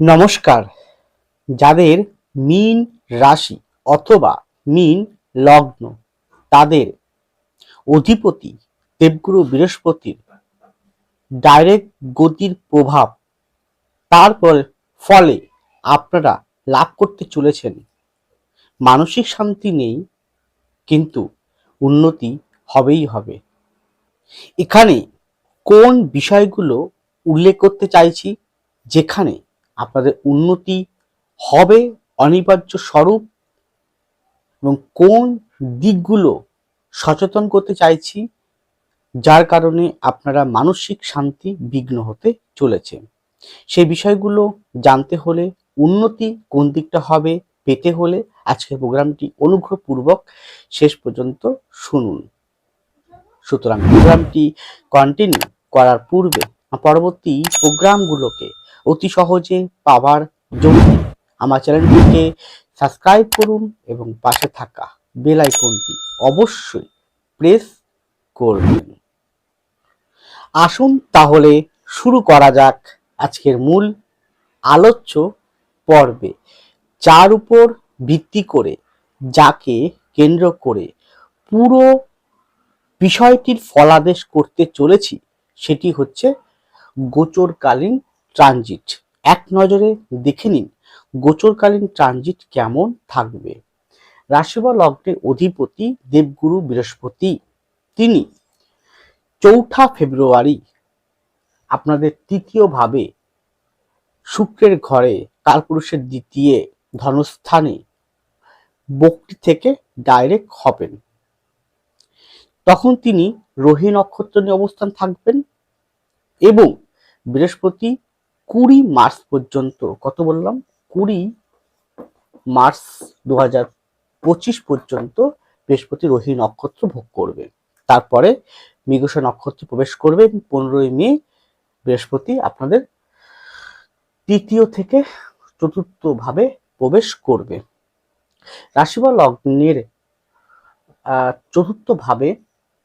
নমস্কার। যাদের মীন রাশি অথবা মীন লগ্ন, তাদের অধিপতি দেবগুরু বৃহস্পতির ডাইরেক্ট গতির প্রভাব তারপর ফলে আপনারা লাভ করতে চলেছেন। মানসিক শান্তি নেই, কিন্তু উন্নতি হবেই হবে। এখানে কোন বিষয়গুলো উল্লেখ করতে চাইছি? যেখানে আপনাদের উন্নতি হবে অনিবার্য স্বরূপ এবং কোন দিকগুলো সচেতন করতে চাইছি, যার কারণে আপনারা মানসিক শান্তি বিঘ্ন হতে চলেছে। সেই বিষয়গুলো জানতে হলে, উন্নতি কোন দিকটা হবে পেতে হলে আজকের প্রোগ্রামটি অনুগ্রহপূর্বক শেষ পর্যন্ত শুনুন। সুতরাং প্রোগ্রামটি কন্টিনিউ করার পূর্বে, পরবর্তী প্রোগ্রামগুলোকে অতি সহজে পাওয়ার জন্য আমার চ্যানেলটিকে সাবস্ক্রাইব করুন এবং পাশে থাকা বেল আইকনটি অবশ্যই প্রেস করবেন। আসুন তাহলে শুরু করা যাক আজকের মূল আলোচ্য পর্বে, যার উপর ভিত্তি করে, যাকে কেন্দ্র করে পুরো বিষয়টির ফলাদেশ করতে চলেছি, সেটি হচ্ছে গোচরকালীন ট্রানজিট। এক নজরে দেখে নিন গোচরকালীন ট্রানজিট কেমন থাকবে। রাশি বা লগ্নের অধিপতি দেবগুরু বৃহস্পতি। তিনি চৌঠা ফেব্রুয়ারি আপনাদের তৃতীয় ভাবে শুক্রের ঘরে কালপুরুষের দ্বিতীয় ধনস্থানে বক্তি থেকে ডাইরেক্ট হবেন। তখন তিনি রোহি নক্ষত্র নিয়ে অবস্থান থাকবেন এবং বৃহস্পতি কুড়ি মার্চ পর্যন্ত কত বললাম? কুড়ি মার্চ দু হাজার পঁচিশ পর্যন্ত বৃহস্পতি রোহি নক্ষত্র ভোগ করবে। তারপরে মৃগশ নক্ষত্রে প্রবেশ করবে পনেরোই মে বৃহস্পতি আপনাদের তৃতীয় থেকে চতুর্থ ভাবে প্রবেশ করবে। রাশি বা লগ্নের আহ, চতুর্থ ভাবে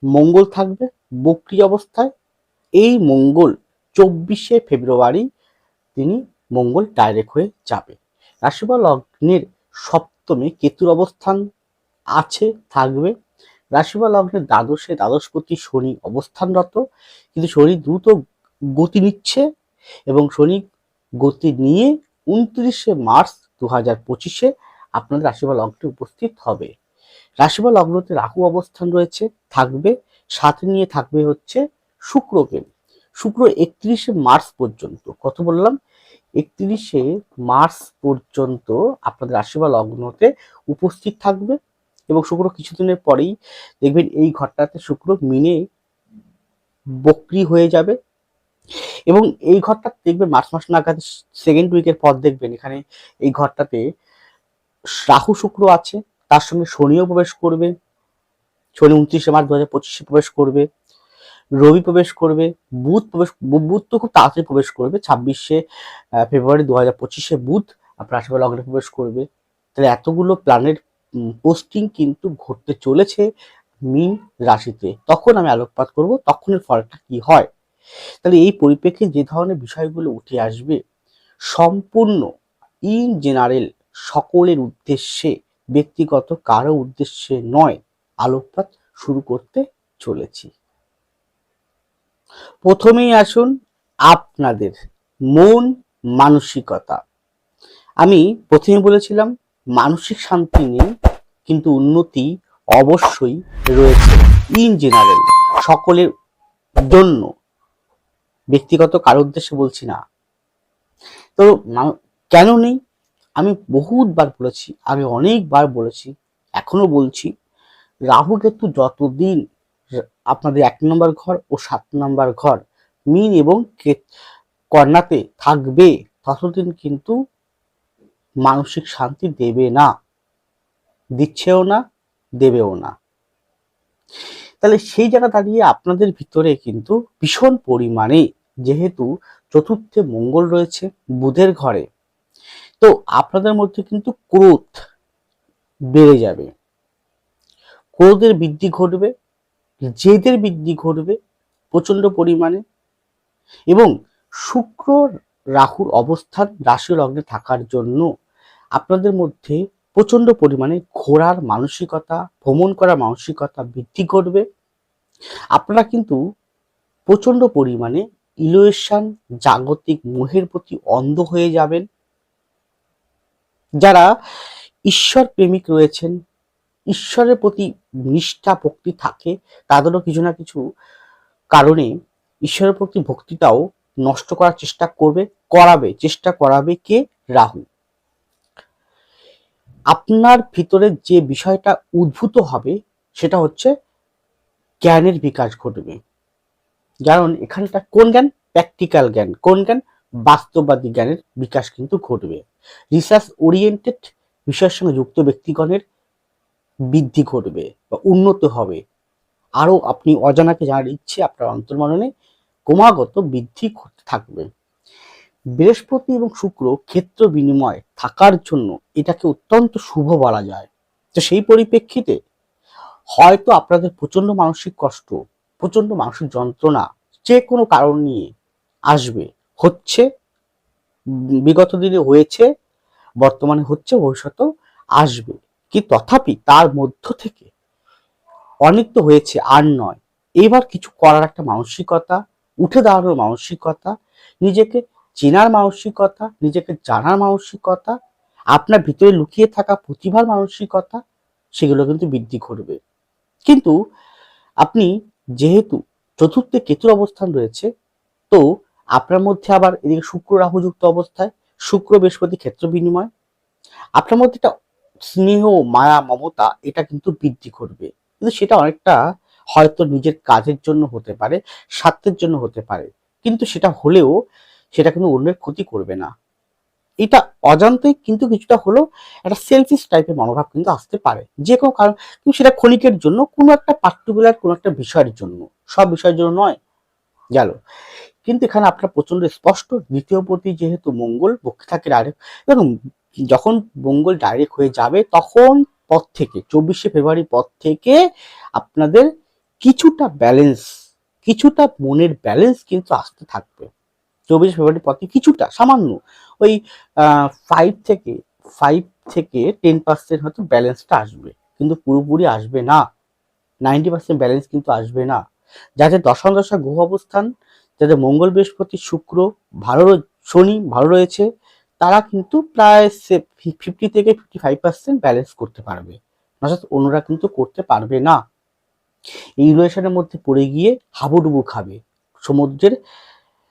মঙ্গল থাকবে বক্রি অবস্থায়। এই মঙ্গল চব্বিশে ফেব্রুয়ারি তিনি মঙ্গল ডাইরেক্ট হয়ে যাবে। রাশি বা লগ্নের সপ্তমে কেতুর অবস্থান আছে, থাকবে। রাশি বা লগ্নের দ্বাদশে দ্বাদশপতি শনি অবস্থানরত, কিন্তু শনি দ্রুত গতি নিচ্ছে এবং শনি গতি নিয়ে উনত্রিশে মার্চ দু হাজার পঁচিশে আপনাদের রাশি বা লগ্নে উপস্থিত হবে। রাশি বা লগ্নতে রাহু অবস্থান রয়েছে, থাকবে। সাথে নিয়ে থাকবে হচ্ছে শুক্রকে। শুক্র একত্রিশে মার্চ পর্যন্ত, কত বললাম? একত্রিশে মার্চ পর্যন্ত আপনাদের রাশি লগ্নতে উপস্থিত থাকবে এবং শুক্র কিছুদিনের পরেই দেখবেন এই ঘরটাতে শুক্র মিনে বক্রি হয়ে যাবে এবং এই ঘরটা দেখবেন মার্চ মাস নাগাদ সেকেন্ড উইকের পর দেখবেন এখানে এই ঘরটাতে রাহু শুক্র আছে, তার সঙ্গে শনিও প্রবেশ করবে, শনি উনত্রিশে মার্চ দু হাজার পঁচিশে প্রবেশ করবে। রবি প্রবেশ করবে, বুধ প্রবেশ বুধ তো খুব তাড়াতাড়ি প্রবেশ করবে, ছাব্বিশে ফেব্রুয়ারি দু হাজার পঁচিশে বুধ, আপনার আশেপাশে লগ্নে প্রবেশ করবে। তাহলে এতগুলো প্ল্যানেট পোস্টিং কিন্তু ঘটতে চলেছে মিন রাশিতে। তখন আমি আলোকপাত করব, তখনের ফলটা কি হয়? তাহলে এই পরিপ্রেক্ষিতে যে ধরনের বিষয়গুলো উঠে আসবে, সম্পূর্ণ ইন জেনারেল সকলের উদ্দেশ্যে, ব্যক্তিগত, কারও উদ্দেশ্যে নয়, আলোকপাত শুরু করতে চলেছি। প্রথমেই আসুন আপনাদের মন মানসিকতা। আমি প্রথমে বলেছিলাম, মানসিক শান্তি নেই, কিন্তু উন্নতি অবশ্যই রয়েছে ইন জেনারেল সকলের জন্য। ব্যক্তিগত কারোর উদ্দেশ্যে বলছি না। তো কেন নেই? আমি বহুতবার বলেছি, আমি অনেকবার বলেছি, এখনও বলছি রাহু কেতু যতদিন আপনাদের এক নম্বর ঘর ও সাত নম্বর ঘর। মিন এবং কে- কন্যাতে থাকবে। ততদিন কিন্তু মানসিক শান্তি দেবে না। দিচ্ছেও না, দেবেও না। তাহলে সেই জায়গা দাঁড়িয়ে আপনাদের ভিতরে কিন্তু ভীষণ পরিমাণে যেহেতু চতুর্থে মঙ্গল রয়েছে বুধের ঘরে, তো আপনাদের মধ্যে কিন্তু ক্রোধ বেড়ে যাবে। ক্রোধের বৃদ্ধি ঘটবে জেদের বৃদ্ধি ঘটবে প্রচণ্ড পরিমাণে এবং শুক্র রাহুর অবস্থান রাশি লগ্নে থাকার জন্য আপনাদের মধ্যে প্রচণ্ড পরিমাণে ঘোরার মানসিকতা, ভ্রমণ করার মানসিকতা বৃদ্ধি করবে। আপনারা কিন্তু প্রচণ্ড পরিমাণে ইলোয়েশন জাগতিক মোহের প্রতি অন্ধ হয়ে যাবেন। যারা ঈশ্বর প্রেমিক রয়েছেন ঈশ্বরের প্রতি নিষ্ঠা, ভক্তি থাকে, তাদেরও কিছু না কিছু কারণে ঈশ্বরের প্রতি ভক্তিটাও নষ্ট করার চেষ্টা করবে, করাবে, চেষ্টা করাবে কে? রাহু। আপনার ভিতরে যে বিষয়টা উদ্ভূত হবে, সেটা হচ্ছে জ্ঞানের বিকাশ ঘটবে। কারণ এখানটা কোন জ্ঞান? প্র্যাকটিক্যাল জ্ঞান। কোন জ্ঞান? বাস্তববাদী জ্ঞানের বিকাশ কিন্তু ঘটবে। রিসার্চ ওরিয়েন্টেড বিষয়ের সঙ্গে যুক্ত ব্যক্তিগণের বৃদ্ধি ঘটবে বা উন্নত হবে। আরও আপনি অজানাকে জানার ইচ্ছে আপনার অন্তর্মননে ক্রমাগত বৃদ্ধি করতে থাকবে। বৃহস্পতি এবং শুক্র ক্ষেত্র বিনিময় থাকার জন্য এটাকে অত্যন্ত শুভ বলা যায়। তো সেই পরিপ্রেক্ষিতে হয়তো আপনাদের প্রচণ্ড মানসিক কষ্ট প্রচণ্ড মানসিক যন্ত্রণা যে কোনো কারণ নিয়ে আসবে। হচ্ছে, বিগত দিনে হয়েছে, বর্তমানে হচ্ছে, ভবিষ্যতেও আসবে। কি তথাপি তার মধ্য থেকে অনেক তো হয়েছে, আর নয়। এবার কিছু করার একটা মানসিকতা, উঠে দাঁড়ানোর মানসিকতা, নিজেকে চেনার মানসিকতা, নিজেকে জানার মানসিকতা, আপনার ভিতরে লুকিয়ে থাকা প্রতিভার মানসিকতা, সেগুলো কিন্তু বৃদ্ধি করবে। কিন্তু আপনি যেহেতু চতুর্থে কেতুর অবস্থান রয়েছে, তো আপনার মধ্যে আবার এদিকে শুক্র রাহুযুক্ত অবস্থায়, শুক্র বৃহস্পতি ক্ষেত্র বিনিময়, আপনার মধ্যে একটা স্নেহ, মায়া, মমতা, এটা কিন্তু বৃদ্ধি করবে। কিন্তু সেটা অনেকটা হয়তো নিজের কাজের জন্য হতে পারে, স্বার্থের জন্য হতে পারে। কিন্তু সেটা হলেও সেটা কিন্তু অন্যের ক্ষতি করবে না। এটা অজান্তেই কিন্তু কিছুটা হলেও একটা সেলফিশ টাইপের মনোভাব কিন্তু আসতে পারে। যে কোনো কারণ, কিন্তু সেটা ক্ষণিকের জন্য, কোনো একটা পার্টিকুলার কোনো একটা বিষয়ের জন্য। সব বিষয়ের জন্য নয়, গেল। কিন্তু এখানে আপনার প্রচণ্ড স্পষ্ট, দ্বিতীয় প্রতি যেহেতু মঙ্গল পক্ষে থাকে আরেক এবং যখন মঙ্গল ডাইরেক্ট হয়ে যাবে, তখন পর থেকে, চব্বিশে ফেব্রুয়ারি পর থেকে আপনাদের কিছুটা ব্যালেন্স কিছুটা মনের ব্যালেন্স কিন্তু আসতে থাকবে। চব্বিশে ফেব্রুয়ারি পর থেকে কিছুটা, সামান্য। ওই ফাইভ থেকে ফাইভ থেকে টেন পার্সেন্ট হয়তো ব্যালেন্সটা আসবে। কিন্তু পুরোপুরি আসবে না। নাইনটি পার্সেন্ট ব্যালেন্স কিন্তু আসবে না। যাদের দশম দশা গ্রহ অবস্থান যাদের মঙ্গল বৃহস্পতি শুক্র, ভালো শনি ভালো রয়েছে তারা কিন্তু প্রায় ফিফটি থেকে ফিফটি ফাইভ পার্সেন্ট ব্যালেন্স করতে পারবে। অর্থাৎ অন্যরা কিন্তু করতে পারবে না। এই রিলেশনের মধ্যে পড়ে গিয়ে হাবুডুবু খাবে সমুদ্রের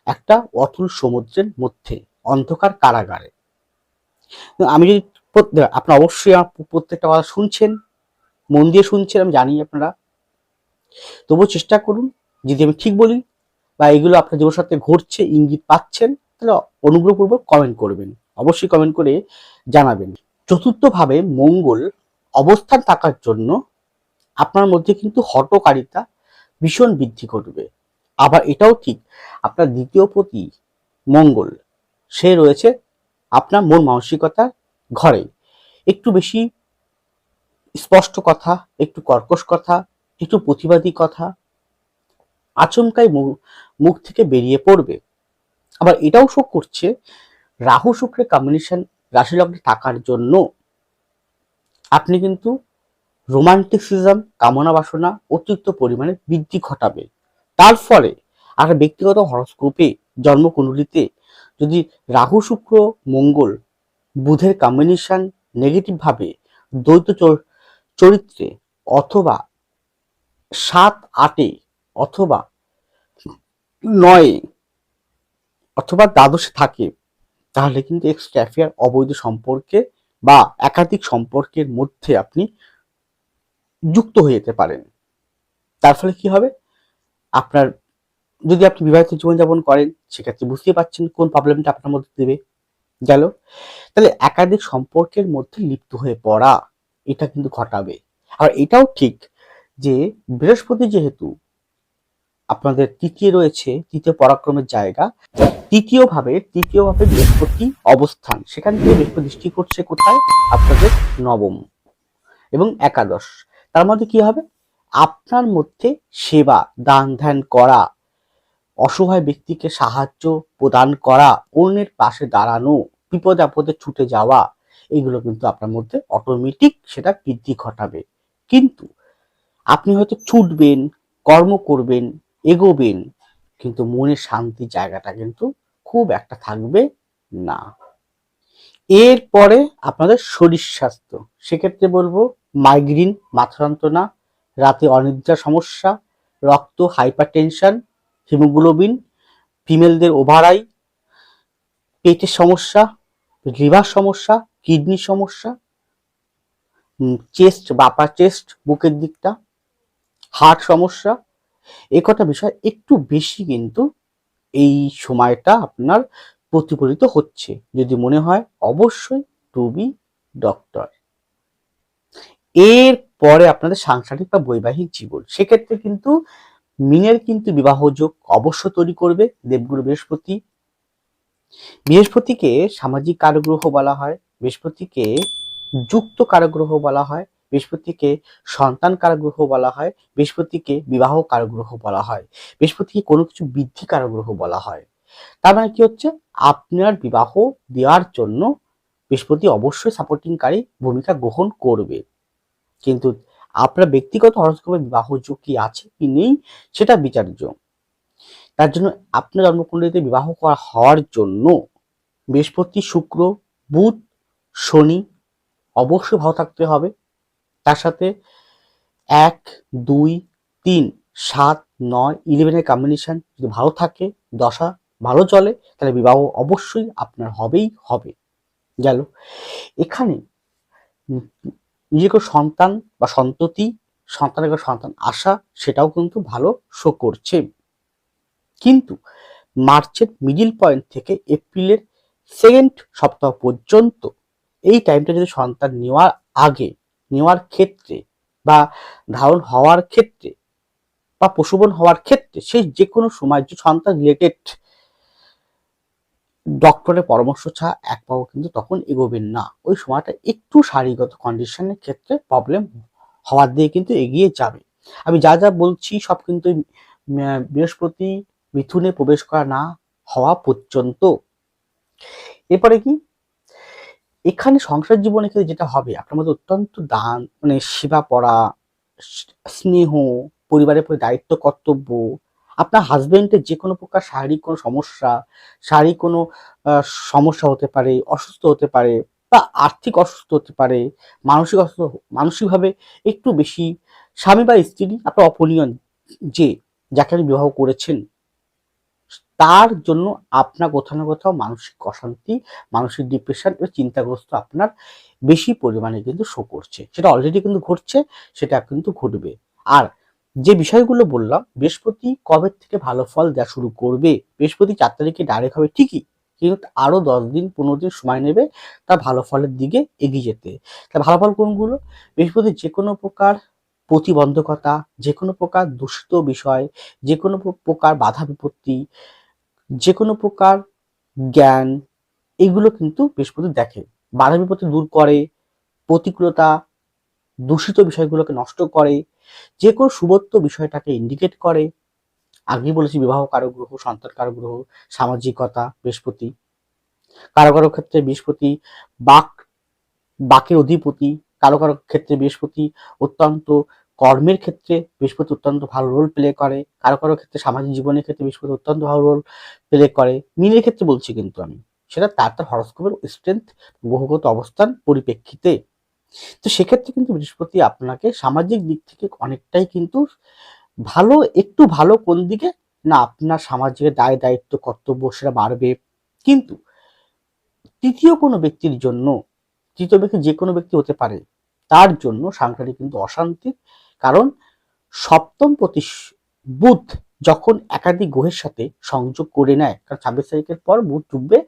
একটা অতুল সমুদ্রের মধ্যে, অন্ধকার কারাগারে। আমি যদি আপনারা অবশ্যই আমার প্রত্যেকটা কথা শুনছেন, মন দিয়ে শুনছেন, আমি জানি আপনারা। তবুও চেষ্টা করুন, যদি আমি ঠিক বলি, বা এগুলো আপনার জীবনের সাথে ঘটছে, ইঙ্গিত পাচ্ছেন তাহলে অনুগ্রহপূর্বক কমেন্ট করবেন। অবশ্যই কমেন্ট করে জানাবেন। চতুর্থভাবে মঙ্গল অবস্থান থাকার জন্য আপনার মধ্যে কিন্তু হটকারিতা ভীষণ বৃদ্ধি ঘটবে। আবার এটাও ঠিক, আপনার দ্বিতীয় প্রতি মঙ্গল, সে রয়েছে আপনার মন মানসিকতার ঘরে। একটু বেশি স্পষ্ট কথা, একটু কর্কশ কথা, একটু প্রতিবাদী কথা আচমকাই মুখ থেকে বেরিয়ে পড়বে। আবার এটাও শোক করছে রাহু শুক্রের কম্বিনেশন রাশি লগ্নে থাকার জন্য। আপনি কিন্তু রোমান্টিসিজম কামনা বাসনা অতিরিক্ত পরিমাণে বৃদ্ধি ঘটাবে। তার ফলে আর ব্যক্তিগত হরস্কোপে জন্মকুণ্ডলিতে যদি রাহু শুক্র মঙ্গল বুধের কম্বিনেশন নেগেটিভভাবে দ্বৈত চরিত্রে অথবা সাত আটে অথবা নয় অথবা দ্বাদশে থাকে, তাহলে কিন্তু এক্সট্রা অ্যাফেয়ার অবৈধ সম্পর্কে বা একাধিক সম্পর্কের মধ্যে আপনি যুক্ত হয়ে যেতে পারেন। তার ফলে কি হবে? আপনার, যদি আপনি বিবাহিত জীবনযাপন করেন, সেক্ষেত্রে বুঝতেই পারছেন কোন প্রবলেমটা আপনার মধ্যে দেবে। গেল। তাহলে একাধিক সম্পর্কের মধ্যে লিপ্ত হয়ে পড়া, এটা কিন্তু ঘটাবে। আর এটাও ঠিক যে বৃহস্পতি যেহেতু, আপনাদের তৃতীয় রয়েছে, তৃতীয় পরাক্রমের জায়গা তৃতীয় ভাবে তৃতীয় ভাবে বৃহস্পতি অবস্থান। সেখান থেকে বৃহস্পতি দৃষ্টি করছে কোথায়? আপনাদের নবম। এবং একাদশ। তার মধ্যে কি হবে? আপনার মধ্যে সেবা, দান ধ্যান করা, অসহায় ব্যক্তিকে সাহায্য প্রদান করা, অন্যের পাশে দাঁড়ানো, বিপদ আপদে ছুটে যাওয়া, এগুলো কিন্তু আপনার মধ্যে অটোমেটিক সেটা বৃদ্ধি ঘটাবে। কিন্তু আপনি হয়তো ছুটবেন, কর্ম করবেন, এগোবেন কিন্তু মনের শান্তি জায়গাটা কিন্তু খুব একটা থাকবে না। এরপরে আপনাদের শরীর স্বাস্থ্য। সেক্ষেত্রে বলব মাইগ্রেন মাথা রাতে অনিদ্রা সমস্যা, রক্ত হাইপার টেনশন হিমোগ্লোবিন ফিমেলদের ওভারাই পেটের সমস্যা লিভার সমস্যা কিডনির সমস্যা চেস্ট বাপা চেস্ট বুকের দিকটা হার্ট সমস্যা এ কটা বিষয় একটু বেশি কিন্তু এই সময়টা আপনার প্রতিফলিত হচ্ছে। যদি মনে হয় অবশ্যই টু বি ডক্টর এর পরে আপনাদের সাংসারিক বা বৈবাহিক জীবন। সেক্ষেত্রে কিন্তু মিনের কিন্তু বিবাহ যোগ অবশ্য তৈরি করবে দেবগুরু বৃহস্পতি। বৃহস্পতিকে সামাজিক কারগ্রহ বলা হয়, বৃহস্পতিকে যুক্ত কারগ্রহ বলা হয় বৃহস্পতিকে সন্তান কারগ্রহ বলা হয়, বৃহস্পতিকে বিবাহ কারগ্রহ বলা হয়, বৃহস্পতিকে কোনো কিছু বৃদ্ধি কারগ্রহ বলা হয়। তার মানে কি হচ্ছে? আপনার বিবাহ দেওয়ার জন্য বৃহস্পতি অবশ্যই সাপোর্টিংকারী ভূমিকা গ্রহণ করবে। কিন্তু আপনার ব্যক্তিগত হরস্কোপে বিবাহ যোগ আছে কি নেই, সেটা বিচার্য। তার জন্য আপনার জন্মকুণ্ডলিতে বিবাহ করা হওয়ার জন্য বৃহস্পতি, শুক্র, বুধ, শনি অবশ্যই ভালো থাকতে হবে। তার সাথে এক, দুই, তিন, সাত, নয় ইলেভেনের কম্বিনেশন যদি ভালো থাকে, দশা ভালো চলে, তাহলে বিবাহ অবশ্যই আপনার হবেই হবে। গেল। এখানে নিজেকে সন্তান বা সন্ততি, সন্তানের সন্তান আসা, সেটাও কিন্তু ভালো শো করছে। কিন্তু মার্চের মিডিল পয়েন্ট থেকে এপ্রিলের সেকেন্ড সপ্তাহ পর্যন্ত এই টাইমটা যদি সন্তান নেওয়ার আগে নেওয়ার ক্ষেত্রে বা ধারণ হওয়ার ক্ষেত্রে বা পশুবন হওয়ার ক্ষেত্রে সেই যে কোনো সময় যে সন্তান রিলেটেড ডক্টরের পরামর্শ ছাড়া এক পাও কিন্তু তখন এগোবেন না। ওই সময়টা একটু শারীরিকগত কন্ডিশনের ক্ষেত্রে প্রবলেম হওয়ার দিয়ে কিন্তু এগিয়ে যাবে। আমি যা যা বলছি সব কিন্তু বৃহস্পতি মিথুনে প্রবেশ করা না হওয়া পর্যন্ত। এরপরে কি? এখানে সংসার জীবনে ক্ষেত্রে যেটা হবে, আপনার মধ্যে অত্যন্ত দান মানে সেবা পড়া, স্নেহ, পরিবারের প্রতি দায়িত্ব, কর্তব্য, আপনার হাজবেন্ডের যে কোনো প্রকার শারীরিক কোনো সমস্যা, শারীরিক কোনো সমস্যা হতে পারে, অসুস্থ হতে পারে বা আর্থিক অসুস্থ হতে পারে, মানসিক অসুস্থ, মানসিকভাবে একটু বেশি, স্বামী বা স্ত্রী, আপনার অপনীয়ন যে, যাকে আপনি বিবাহ করেছেন তার জন্য আপনার কোথাও না কোথাও মানসিক অশান্তি, মানসিক ডিপ্রেশন এবং চিন্তাগ্রস্ত আপনার বেশি পরিমাণে কিন্তু শো করছে। সেটা অলরেডি কিন্তু ঘটছে, সেটা কিন্তু ঘটবে। আর যে বিষয়গুলো বললাম, বৃহস্পতি কবে থেকে ভালো ফল দেওয়া শুরু করবে? বৃহস্পতি চার তারিখে ডাইরেক্ট হবে ঠিকই, কিন্তু আরও দশ দিন, পনেরো দিন সময় নেবে তার ভালো ফলের দিকে এগিয়ে যেতে। তা ভালো ফল কোনগুলো? বৃহস্পতি যে কোনো প্রকার প্রতিবন্ধকতা যে কোনো প্রকার দূষিত বিষয় যে কোনো প্রকার বাধা বিপত্তি যে কোনো প্রকার জ্ঞান, এগুলো কিন্তু বৃহস্পতি দেখে। বাধা বিপত্তি দূর করে, প্রতিকূলতা, দূষিত বিষয়গুলোকে নষ্ট করে যে কোনো সুবত্ত বিষয়টাকে ইন্ডিকেট করে। আগেই বলেছি বিবাহ কারও গ্রহ সন্তান কারও গ্রহ সামাজিকতা, বৃহস্পতি। কারও কারও ক্ষেত্রে বৃহস্পতি বাক, বাকের অধিপতি কারও কারও ক্ষেত্রে বৃহস্পতি অত্যন্ত কর্মের ক্ষেত্রে বৃহস্পতি অত্যন্ত ভালো রোল প্লে করে, কারও কারও ক্ষেত্রে সামাজিক জীবনের ক্ষেত্রে বৃহস্পতি অত্যন্ত ভালো রোল প্লে করে। মিনের ক্ষেত্রে বলছি কিন্তু আমি, সেটা তার তার হরস্কোপের স্ট্রেংথ গ্রহগত অবস্থান পরিপ্রেক্ষিতে। তো সেক্ষেত্রে কিন্তু বৃহস্পতি আপনাকে সামাজিক দিক থেকে অনেকটাই কিন্তু ভালো, একটু ভালো কোন দিকে? না, আপনার সামাজিক দায় দায়িত্ব, কর্তব্য সেটা বাড়বে। কিন্তু তৃতীয় কোনো ব্যক্তির জন্য তৃতীয় ব্যক্তি যে কোনো ব্যক্তি হতে পারে। তার জন্য সাংসারিক কিন্তু অশান্তির কারণ সপ্তম প্রতি বুধ যখন একাধিক গ্রহের সাথে সংযোগ করে নেয়, কারণ ছাব্বিশ তারিখের পর বুধ ডুববে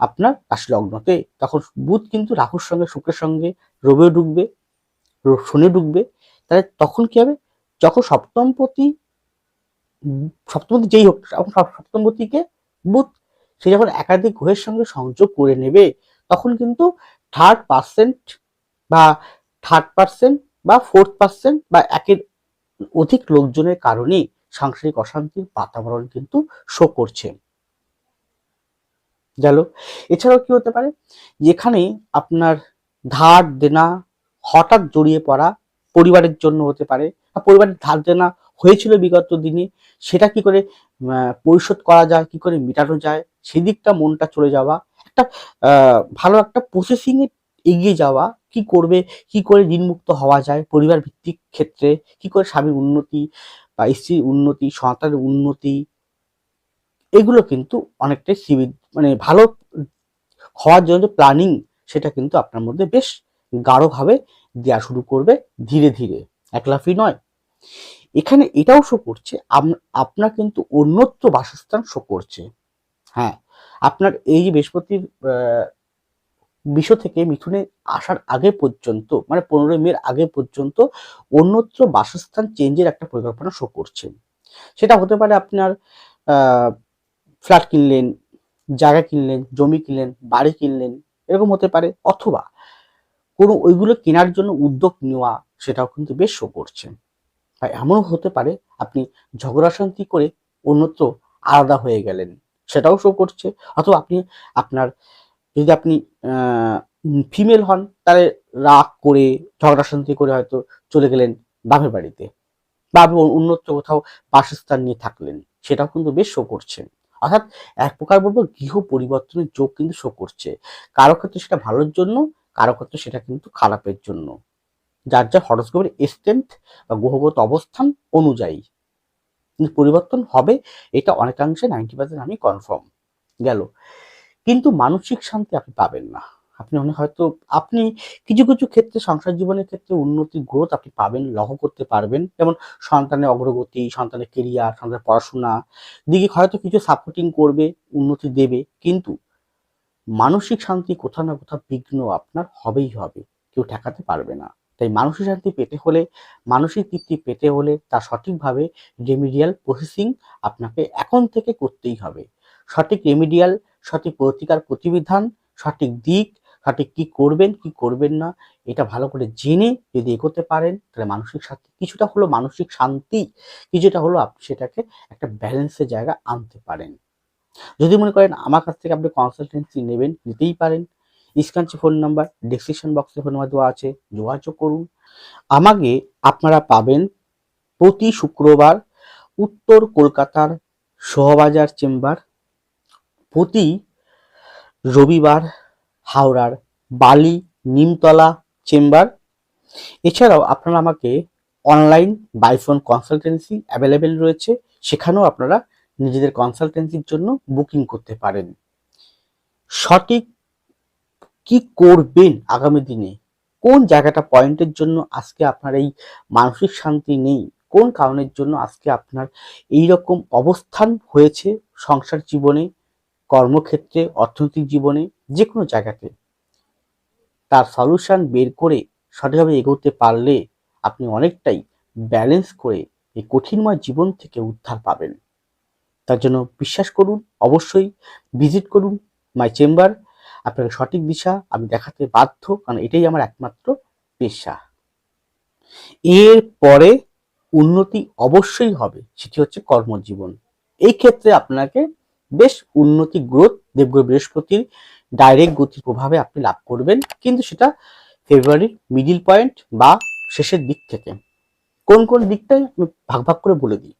আপনার রাশি লগ্নতে তখন বুধ কিন্তু রাহুর সঙ্গে, শুক্রের সঙ্গে, রবিও ঢুকবে শনি ঢুকবে তাহলে তখন কি হবে? যখন সপ্তম সপ্তমপতি সপ্তমপতি যেই হোক সপ্তমপতিকে বুধ, সে যখন একাধিক গ্রহের সঙ্গে সংযোগ করে নেবে, তখন কিন্তু থার্ড পার্সেন্ট বা থার্ড পার্সেন্ট বা ফোর্থ পার্সেন্ট বা একের অধিক লোকজনের কারণে সাংসারিক অশান্তির বাতাবরণ কিন্তু শো করছে। গেল। এছাড়াও কি হতে পারে? যেখানে আপনার ধার দেনা হঠাৎ জড়িয়ে পড়া পরিবারের জন্য হতে পারে পরিবারের ধার দেনা হয়েছিল বিগত দিনে, সেটা কি করে পরিশোধ করা যায়, কি করে মেটানো যায়, সেদিকটা মনটা চলে যাওয়া একটা ভালো একটা প্রসেসিং এ এগিয়ে যাওয়া, কি করবে, কি করে ঋণমুক্ত হওয়া যায় পরিবার ভিত্তিক ক্ষেত্রে, কি করে স্বামীর উন্নতি বা স্ত্রীর উন্নতি, সন্তানের উন্নতি, এগুলো কিন্তু অনেকটাই সিবি- মানে ভালো হওয়ার জন্য প্ল্যানিং সেটা কিন্তু আপনার মধ্যে বেশ গাঢ়ভাবে দেওয়া শুরু করবে ধীরে ধীরে একলাফি নয়। এখানে এটাও শো করছে আপনার কিন্তু অন্যত্র বাসস্থান শো করছে। হ্যাঁ আপনার এই যে বৃহস্পতির বিশ্ব থেকে মিথুনে আসার আগে পর্যন্ত মানে পনেরোই মের আগে পর্যন্ত অন্যত্র বাসস্থান চেঞ্জের একটা পরিকল্পনা শো করছে। সেটা হতে পারে আপনার ফ্ল্যাট কিনলেন, জায়গা কিনলেন, জমি কিনলেন, বাড়ি কিনলেন, এরকম হতে পারে, অথবা কোনো ওইগুলো কেনার জন্য উদ্যোগ নেওয়া সেটাও কিন্তু বেশ শো করছে। এমনও হতে পারে, আপনি ঝগড়া শান্তি করে অন্যত্র আলাদা হয়ে গেলেন। সেটাও শো করছে। অথবা আপনি, আপনার, যদি আপনি ফিমেল হন, তাহলে রাগ করে, ঝগড়া শান্তি করে হয়তো চলে গেলেন বাপের বাড়িতে বা অন্যত্র কোথাও বাসস্থান নিয়ে থাকলেন, সেটাও কিন্তু বেশ শো করছে অর্থাৎ এক প্রকার বলব গৃহ পরিবর্তনের যোগ কিন্তু শো করছে। কারও ক্ষেত্রে সেটা ভালোর জন্য, কারও ক্ষেত্রে সেটা কিন্তু খারাপের জন্য। যার যা হরস্কোপের স্ট্রেংথ বা গ্রহগত অবস্থান অনুযায়ী। কিন্তু পরিবর্তন হবে, এটা অনেকাংশে নাইনটি পার্সেন্ট আমি কনফার্ম গেল। কিন্তু মানসিক শান্তি আপনি পাবেন না। আপনি অনেক হয়তো, আপনি কিছু কিছু ক্ষেত্রে সংসার জীবনের ক্ষেত্রে উন্নতি গ্রোথ আপনি পাবেন লক্ষ্য করতে পারবেন। যেমন সন্তানের অগ্রগতি, সন্তানের কেরিয়ার সন্তানের পড়াশোনা, দিকে হয়তো কিছু সাপোর্টিং করবে, উন্নতি দেবে। কিন্তু মানসিক শান্তি কোথাও না কোথাও বিঘ্ন আপনার হবেই হবে, কেউ ঠেকাতে পারবে না। তাই মানসিক শান্তি পেতে হলে মানসিক তৃপ্তি পেতে হলে তা সঠিকভাবে রেমিডিয়াল প্রসেসিং আপনাকে এখন থেকে করতেই হবে। সঠিক রেমিডিয়াল সঠিক প্রতিকার প্রতিবিধান, সঠিক দিক, সঠিক কি করবেন কি করবেন না, এটা ভালো করে জেনে যদি এগোতে পারেন, তাহলে মানসিক শান্তি, কিছুটা হলো মানসিক শান্তি, কিছুটা হলো আপনি সেটাকে একটা ব্যালেন্সের জায়গা আনতে পারেন। যদি মনে করেন আমার কাছ থেকে আপনি কনসালটেন্সি নেবেন, নিতেই পারেন স্ক্যানচে ফোন নাম্বার ডিসক্রিপশন বক্সে ফোন নাম্বার দেওয়া আছে, যোগাযোগ করুন। আমাকে আপনারা পাবেন প্রতি শুক্রবার উত্তর কলকাতার শোভাবাজার চেম্বার প্রতি রবিবার হাওড়ার বালি নিমতলা চেম্বার। এছাড়াও আপনারা আমাকে অনলাইন বাইফোন কনসালটেন্সি অ্যাভেলেবেল রয়েছে, সেখানেও আপনারা নিজেদের কনসালটেন্সির জন্য বুকিং করতে পারেন। সঠিক কি করবেন আগামী দিনে? কোন জায়গাটা পয়েন্টের জন্য আজকে আপনার এই মানসিক শান্তি নেই? কোন কারণের জন্য আজকে আপনার এই রকম অবস্থান হয়েছে সংসার জীবনে, কর্মক্ষেত্রে, অর্থনৈতিক জীবনে যে কোনো জায়গাতে? তার সলিউশন বের করে সঠিকভাবে এগোতে পারলে আপনি অনেকটাই ব্যালেন্স করে এই কঠিনময় জীবন থেকে উদ্ধার পাবেন। তার জন্য বিশ্বাস করুন, অবশ্যই ভিজিট করুন মাই চেম্বার আপনাকে সঠিক দিশা আমি দেখাতে বাধ্য, কারণ এটাই আমার একমাত্র পেশা। এর পরে উন্নতি অবশ্যই হবে, সেটি হচ্ছে কর্মজীবন। এই ক্ষেত্রে আপনাকে বেশ উন্নতি গ্রোথ দেবগ্রহ বৃহস্পতির ডাইরেক্ট গতির প্রভাবে আপনি লাভ করবেন, কিন্তু সেটা ফেব্রুয়ারির মিডিল পয়েন্ট বা শেষের দিক থেকে। কোন কোন দিকটাই আমি ভাগ ভাগ করে বলে দিই।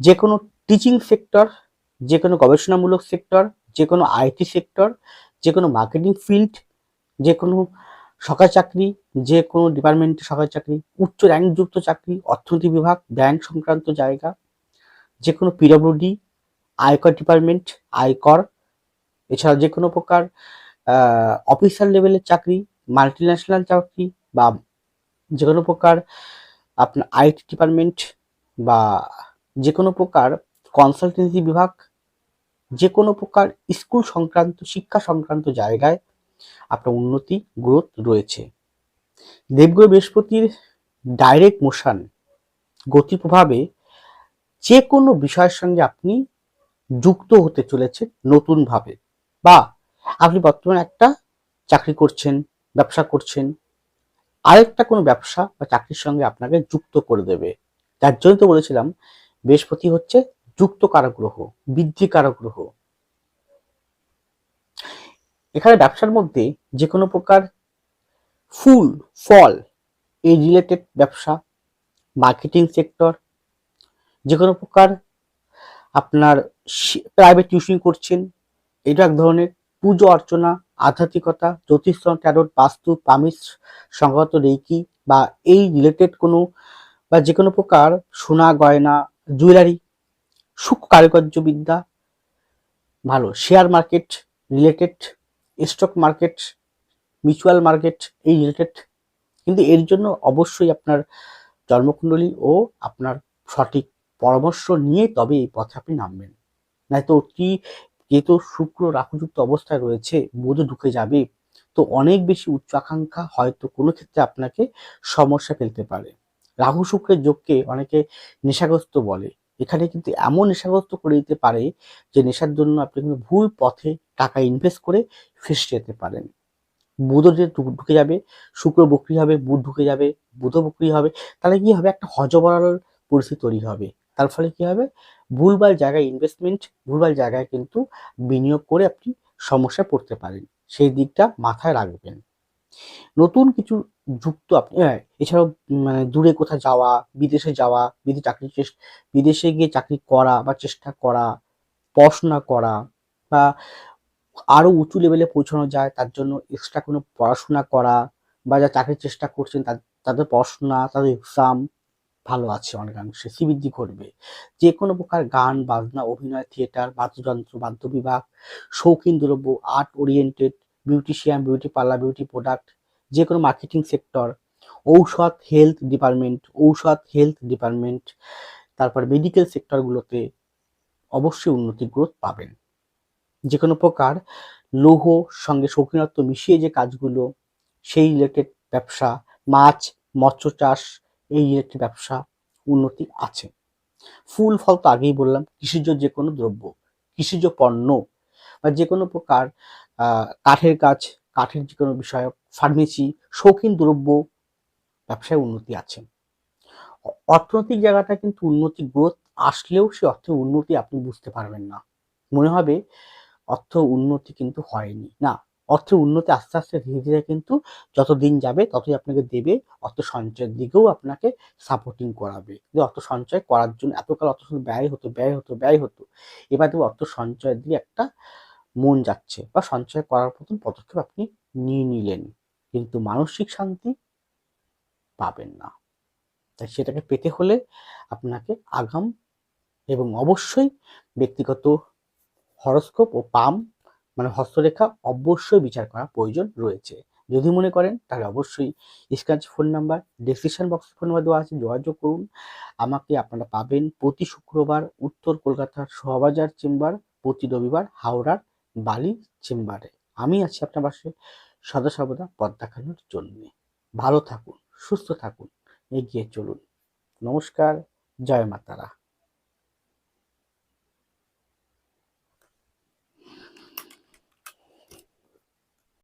যে কোনো টিচিং সেক্টর যে কোনো গবেষণামূলক সেক্টর যে কোনো আইটি সেক্টর যে কোনো মার্কেটিং ফিল্ড যে কোনো সরকারি চাকরি, যে কোনো ডিপার্টমেন্টে সরকারি চাকরি, উচ্চ র্যাঙ্কযুক্ত চাকরি, অর্থনীতি বিভাগ ব্যাংক সংক্রান্ত জায়গা, যে কোনো পিডব্লিউডি আয়কর ডিপার্টমেন্ট আয়কর এছাড়া যে কোনো প্রকার অফিসার লেভেলের চাকরি মাল্টি ন্যাশনাল চাকরি বা যে কোনো প্রকার আপনার আইটি ডিপার্টমেন্ট বা যে কোনো প্রকার কনসালটেন্সি বিভাগ যে কোনো প্রকার স্কুল সংক্রান্ত, শিক্ষা সংক্রান্ত জায়গায় আপনার উন্নতি গ্রোথ রয়েছে। দেবগ্রহ বৃহস্পতির ডাইরেক্ট মোশন গতি প্রভাবে যে কোনো বিষয়ের সঙ্গে আপনি যুক্ত হতে চলেছেন নতুনভাবে বা আপনি বর্তমানে একটা চাকরি করছেন, ব্যবসা করছেন, আরেকটা কোনো ব্যবসা বা চাকরির সঙ্গে আপনাকে যুক্ত করে দেবে। তার জন্য তো বলেছিলাম, বৃহস্পতি হচ্ছে যুক্ত কারক গ্রহ বৃদ্ধি কারক গ্রহ এখানে ব্যবসার মধ্যে যে কোনো প্রকার ফুল, ফল, এই রিলেটেড ব্যবসা মার্কেটিং সেক্টর যে কোনো প্রকার আপনার প্রাইভেট টিউশন করছেন, এটা এক ধরনের পুজো অর্চনা, আধ্যাত্মিকতা জ্যোতিষ ট্যারোট বাস্তু, পামিস সংগত রেকি বা এই রিলেটেড কোনো বা যে কোনো প্রকার সোনা, গয়না জুয়েলারি সুখ কারুকার্য বিদ্যা ভালো share market related stock market mutual market এই রিলেটেড কিন্তু এর জন্য অবশ্যই আপনার জন্মকুণ্ডলী ও আপনার সঠিক পরামর্শ নিয়ে তবে এই পথে আপনি নামবেন। নয়তো অতি যেহেতু শুক্র রাহুযুক্ত অবস্থায় রয়েছে, বুধ ঢুকে যাবে, তো অনেক বেশি উচ্চ আকাঙ্ক্ষা হয়তো কোনো ক্ষেত্রে আপনাকে সমস্যা ফেলতে পারে। রাহু শুক্রের যোগকে অনেকে নেশাগ্রস্ত বলে। এখানে কিন্তু এমন নেশাগ্রস্ত করে দিতে পারে যে নেশার জন্য আপনি কিন্তু ভুল পথে টাকা ইনভেস্ট করে ফেসে যেতে পারেন। বুধ যে ঢুকে যাবে, শুক্র বকরি হবে, বুধ ঢুকে যাবে, বুধ বকরি হবে, তাহলে কি হবে? একটা হজবরাল পরিস্থিতি তৈরি হবে। তার ফলে কি হবে? ভুলভাল জায়গায় ইনভেস্টমেন্ট ভুলভাল জায়গায় কিন্তু বিনিয়োগ করে আপনি সমস্যায় পড়তে পারেন। সেই দিকটা মাথায় রাখবেন। নতুন কিছু যুক্ত আপনি এছাড়াও মানে দূরে কোথাও যাওয়া, বিদেশে যাওয়া বিদেশে চাকরি বিদেশে গিয়ে চাকরি করা বা চেষ্টা করা, পড়াশোনা করা বা আরও উঁচু লেভেলে পৌঁছানো যায়, তার জন্য এক্সট্রা কোনো পড়াশোনা করা বা যা চাকরির চেষ্টা করছেন তাদের পড়াশোনা, তাদের এক্সাম ভালো আছে অনেকাংশে শ্রীবৃদ্ধি ঘটবে যে কোনো প্রকার গান, বাজনা, অভিনয় থিয়েটার বাদ্যযন্ত্র বাদ্য বিভাগ শৌখিন, দ্রব্য art oriented beautician beauty parlour beauty product যে কোনো মার্কেটিং সেক্টর ঔষধ হেলথ ডিপার্টমেন্ট ঔষধ হেলথ ডিপার্টমেন্ট তারপর মেডিকেল সেক্টরগুলোতে অবশ্যই উন্নতি গ্রোথ পাবেন। যে কোনো প্রকার লৌহ সঙ্গে শৌখিনত্ব মিশিয়ে যে কাজগুলো, সেই রিলেটেড ব্যবসা, মাছ, মৎস্য চাষ, এই রিলেটেড ব্যবসা উন্নতি আছে। ফুল ফল তো আগেই বললাম, কৃষিজ যে কোনো দ্রব্য, কৃষিজ পণ্য বা যে কোনো প্রকার কাঠের কাজ, কাঠের যে কোনো বিষয়ক ফার্মেসি, শৌখিন দ্রব্য ব্যবসায় উন্নতি আছে। অর্থনৈতিক জায়গাটা কিন্তু উন্নতি গ্রোথ আসলেও সে অর্থের উন্নতি আপনি বুঝতে পারবেন না। মনে হবে অর্থ উন্নতি কিন্তু হয়নি। না, অর্থের উন্নতি আস্তে আস্তে ধীরে ধীরে কিন্তু যত দিন যাবে ততই আপনাকে দেবে, অর্থ সঞ্চয়ের দিকেও আপনাকে সাপোর্টিং করাবে। যে অর্থ সঞ্চয় করার জন্য এতকাল অর্থ ব্যয় হতো ব্যয় হতো ব্যয় হতো, এবার দেখবে অর্থ সঞ্চয়ের দিকে একটা মন যাচ্ছে বা সঞ্চয় করার মতন পদক্ষেপ আপনি নিয়ে নিলেন। কিন্তু মানসিক শান্তি পাবেন না। তাই সেটাকে পেতে হলে আপনাকে আগাম এবং অবশ্যই ব্যক্তিগত হরস্কোপ ও পাম মানে হস্তরেখা অবশ্যই বিচার করা প্রয়োজন রয়েছে। যদি মনে করেন, তাহলে অবশ্যই scratch phone number, description box phone number দেওয়া আছে, যোগাযোগ করুন। আমাকে আপনারা পাবেন প্রতি শুক্রবার উত্তর কলকাতার শোভাবাজার চেম্বার, প্রতি রবিবার হাওড়ার বালি চেম্বারে। আমি আছি আপনার পাশে সদা সর্বদা পথ দেখানোর জন্যে। ভালো থাকুন, সুস্থ থাকুন, এগিয়ে চলুন। নমস্কার, জয় মাতারা।